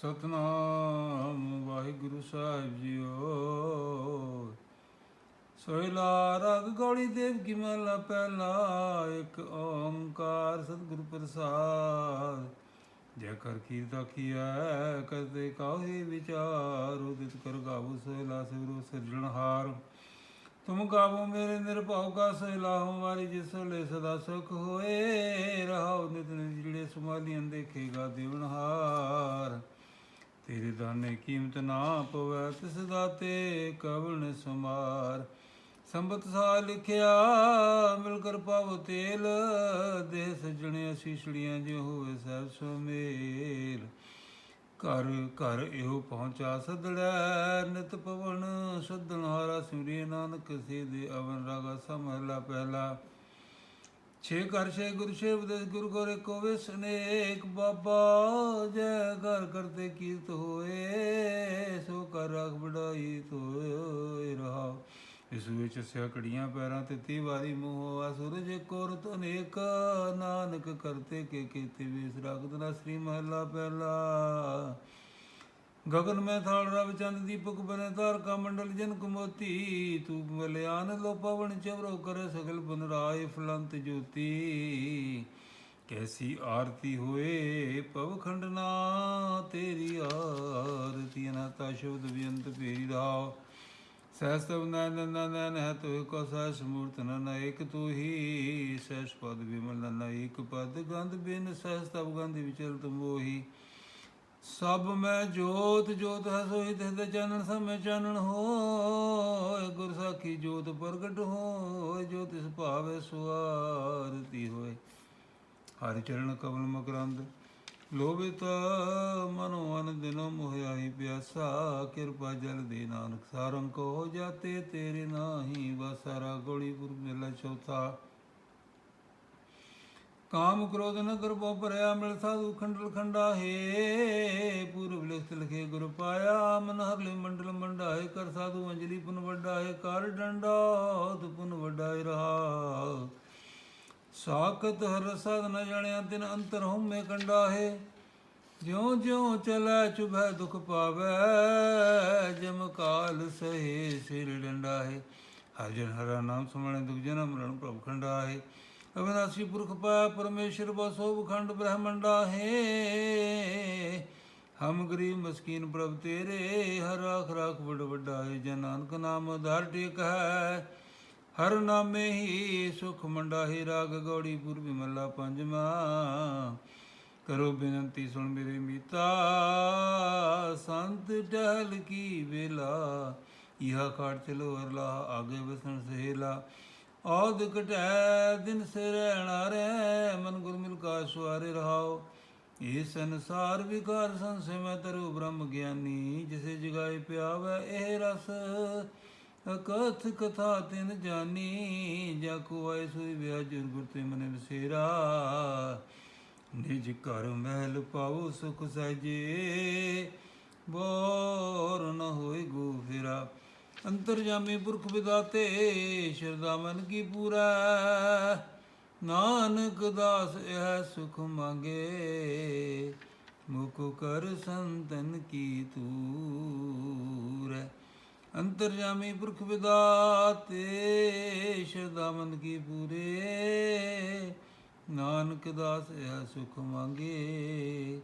ਸਤਨਾਮ ਵਾਹਿਗੁਰੂ ਸਾਹਿਬ ਜੀਓ। ਸੋਇਲਾ ਰਗ ਗੋੜੀ ਦੇਵ ਕੀ ਮਹਲਾ ਪਹਿਲਾ, ਇੱਕ ਓੰਕਾਰ ਸਤਿਗੁਰ ਪ੍ਰਸਾਦ। ਜੈ ਕਰ ਕੀਰਤਾ ਕੀਆ ਕਰਤੇ ਕਾਹੇ ਵਿਚਾਰ, ਉਦਿਤ ਕਰ ਗਾਵੋ ਸੋਇਲਾ ਸਿਵਰੋ ਸਿਰਜਣਹਾਰ ਤੁਮ ਗਾਵੋ ਮੇਰੇ ਨਿਰਭਉ ਕਾ ਸਹਿਲਾ ਹਮਾਰੀ ਜਿਸ ਲੈ ਸਦਾ ਸੁਖ ਹੋਏ, ਰਹਾਉ ਨਿਤ ਨਿਤ ਜਿਹੜੇ ਸੁਮਾਲੀਆਂ ਦੇਖੇਗਾ ਦੇਵਨਹਾਰ ਤੇਰੇ ਦਾਨੇ ਕੀਮਤ ਨਾ ਪਵੈ, ਤਿਸ ਦਾਤੇ ਕਵਣ ਸਮਾਰ ਸੰਬਤ ਸਾ ਲਿਖਿਆ, ਮਿਲ ਕਰ ਪਾਵ ਤੇਲ। ਦੇਹ ਸਜਣੇ ਅਸੀਸੜੀਆਂ ਜਿਉ ਹੋਵੇ ਸਹਿਬ ਸੁਮੇਲ ਘਰ ਘਰ ਇਹੋ ਪਹੁੰਚਾ ਸਦੜੈ, ਨਿਤ ਪਵਨ ਸਦਨ ਹਾਰਾ ਸਿਮਰਿਏ ਨਾਨਕ ਸੇ ਦੇ ਅਵਨ ਰਾਗਾ ਸਮਹਲਾ ਪਹਿਲਾ। ਛੇ ਘਰ, ਛੇ ਗੁਰ, ਛੇ ਉਪਦੇਸ਼, ਗੁਰੂ ਗੋਰੇ ਕੋ ਵਿਸਨੇਕ ਬਾਬਾ। ਜੈ ਘਰ ਕਰਤੇ ਕੀਰਤ ਹੋਏ, ਸੋ ਕਰ ਰਖ ਬੜਾਈ ਤੋਏ ਰਹਾ ਇਸ ਵਿੱਚ ਸਿਆ ਪੈਰਾਂ ਤੇ ਤੀ ਵਾਰੀ ਮੋਹ ਆ ਸੂਰਜ ਕੋਰਤ ਅਨੇਕ। ਨਾਨਕ ਕਰਤੇ ਕੇ ਕੀਤੇ ਵਿਸ ਰਗਦ ਸ੍ਰੀ ਮਹਲਾ ਪਹਿਲਾ। ਗਗਨ ਮੈਂ ਥਾਲ ਰਵ ਚੰਦ ਦੀਪਕ ਬਨੇ ਤਾਰਕਾ ਮੰਡਲ ਜਨ ਕੁਮੋਤੀ ਤੂੰ ਮਲਿਆਨ ਲੋ ਪਵਨ ਚਵਰੋ ਕਰੇ ਸਗਲ ਬਨਰਾਏ ਫਲੰਤ ਜੋਤੀ। ਕੈਸੀ ਆਰਤੀ ਹੋਏ ਪਵ ਪਵਖੰਡਨਾ ਤੇਰੀ ਆਰਤੀ ਅਨਤਾ ਸ਼ਬਦ ਵਿਅੰਤ ਪੇਰੀ ਰਾਵ ਸਹਿਸਤਵ ਨਨ ਨਨ ਨਨ ਹੈ ਤੋ ਕੋ ਸਹਿਸ ਮੂਰਤ ਨਨ ਇਕ ਤੂ ਹੀ ਸਹਿਸ ਪਦ ਵਿਮਲ ਨਨ ਇਕ ਪਦ ਗੰਧ ਬਿਨ ਸਹਿਸਤਵ ਗੰਧ ਵਿਚਲ ਮੋਹੀ। ਸਭ ਮੈਂ ਜੋਤ ਜੋਤ ਹੈ ਸੋਈ ਤੇ ਚਾਨਣ ਸਮੇ ਚਾਨਣ ਹੋਏ। ਗੁਰ ਸਾਖੀ ਜੋਤ ਪ੍ਰਗਟ ਹੋਏ, ਜੋ ਤਿਸ ਭਾਵੇ ਸੁਆਰਤੀ ਹੋਏ। ਹਰਿ ਚਰਨ ਕਮਲ ਮਕਰੰਦ ਲੋਭਿਤ ਮਨੋ ਅਨ ਦਿਨੋ ਮੋਹਿਆ ਹੀ ਪਿਆਸਾ। ਕਿਰਪਾ ਜਲ ਦੇ ਨਾਨਕ ਸਾਰੰ ਕੋ ਹੋ ਜਾਤੇ ਤੇਰੇ ਨਾਹੀ ਵਸਾਰਾ ਗੋਲੀਪੁਰ ਮੇਲਾ ਚੌਥਾ। ਕਾਮ ਕ੍ਰੋਧ ਨਗਰ ਕਰ ਬੋ ਭਰਿਆ, ਮਿਲ ਸਾਧੂ ਖੰਡਲ ਖੰਡਾ ਹੈ। ਪੂਰਬ ਲਿਖਤ ਲਿਖੇ ਗੁਰ ਪਾਇਆ ਮਨ ਹਰ ਮੰਡਲ ਮੰਡਾਏ, ਕਰ ਸਾਧੂ ਅੰਜਲੀ ਪੁਨ ਵੱਡਾਏ ਕਰ ਡੰਡਾ ਪੁਨ ਵੱਡਾਏ ਰਹਾ। ਸਾਖਤ ਹਰ ਸਦ ਨ ਜਾਣਿਆ, ਤਿਨ ਅੰਤਰ ਹਉਮੈ ਕੰਡਾ ਹੈ ਜਿਉ ਜਿਉ ਚਲੈ, ਚੁਭੈ ਦੁਖ ਪਾਵੈ, ਜਮ ਕਾਲ ਸਹੇ ਸਿਰ ਡੰਡਾ ਹੈ ਹਰ ਜਨ ਹਰਾ ਨਾਮ ਸੁਮਣੇ, ਦੁਖ ਜਨਮ ਮਰਨ ਪ੍ਰਭ ਖੰਡਾ ਹੈ ਅਵਿਨਾਸੀ ਪੁਰਖ ਪਾਇਆ ਪਰਮੇਸ਼ਰ ਬਸੋ ਬਖੰਡ ਬ੍ਰਹਮੰਡਾ ਹੈ। ਹਮ ਗਰੀਬ ਮਸਕੀਨ ਪ੍ਰਭ ਤੇਰੇ, ਹਰ ਰਾਖ ਰਾਖ ਬੜ ਵੱਡਾ ਹੈ। ਜਨ ਨਾਨਕ ਨਾਮ ਧਰ ਟੇਕ ਹੈ, ਹਰ ਨਾਮੇ ਹੀ ਸੁਖ ਮੰਡਾ ਹੀ। ਰਾਗ ਗੌੜੀ ਪੁਰਬੀ ਮੱਲਾ ਪੰਜਵਾ, ਕਰੋ ਬੇਨਤੀ ਸੁਣ ਮੇਰੇ ਮੀਤਾ, ਸੰਤ ਟਹਿਲ ਕੀ ਵੇਲਾ ਇਹਾ ਖਾਟ ਚਲੋ ਅਰਲਾ, ਆਗੇ ਵਸਣ ਸਹੇਲਾ। ਔਦ ਕਟੈ ਦਿਨ ਸੇ ਰਹਿਣਾ ਮਨ ਗੁਰ ਮਿਲ ਕਾ ਸਵਾਰੇ ਰਹਾਓ ਇਹ ਸੰਸਾਰ ਵਿਕਾਰ ਸੰਸੇ ਤਰੁ ਬ੍ਰਹਮ ਗਿਆਨੀ, ਜਿਸੇ ਜਗਾਏ ਪਿਆਵੈ ਇਹ ਰਸ। ਅਕਥ ਕਥਾ ਤਿਨ ਜਾਨੀ, ਜਾ ਕੋ ਆਏ ਸੋਈ ਵਿਆਜੁਰ ਗੁਰ ਤੇ ਮਨ ਵਿਸੇਰਾ। ਨਿਜ ਘਰ ਮਹਿਲ ਪਾਉ ਸੁਖ ਸਜੇ ਬੋਰ ਨ ਹੋਏ ਗੋ ਫੇਰਾ। ਅੰਤਰਜਾਮੀ ਪੁਰਖ ਵਿਦਾਤੇ ਸ਼ਰਦਾ ਮਨ ਕੀ ਪੂਰਾ? ਨਾਨਕ ਦਾਸ ਇਹ ਸੁਖ ਮੰਗੇ, ਮੁਖ ਕਰ ਸੰਤਨ ਕੀ ਤੂਰ ਅੰਤਰਜਾਮੀ ਪੁਰਖ ਵਿਦਾਤੇ ਸ਼ਰਦਾ ਮਨ ਕੀ ਪੂਰੇ? ਨਾਨਕ ਦਾਸ ਇਹ ਸੁਖ ਮੰਗੇ,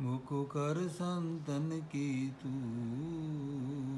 ਮੁਖ ਕਰ ਸੰਤਨ ਕੀ ਤੂਰ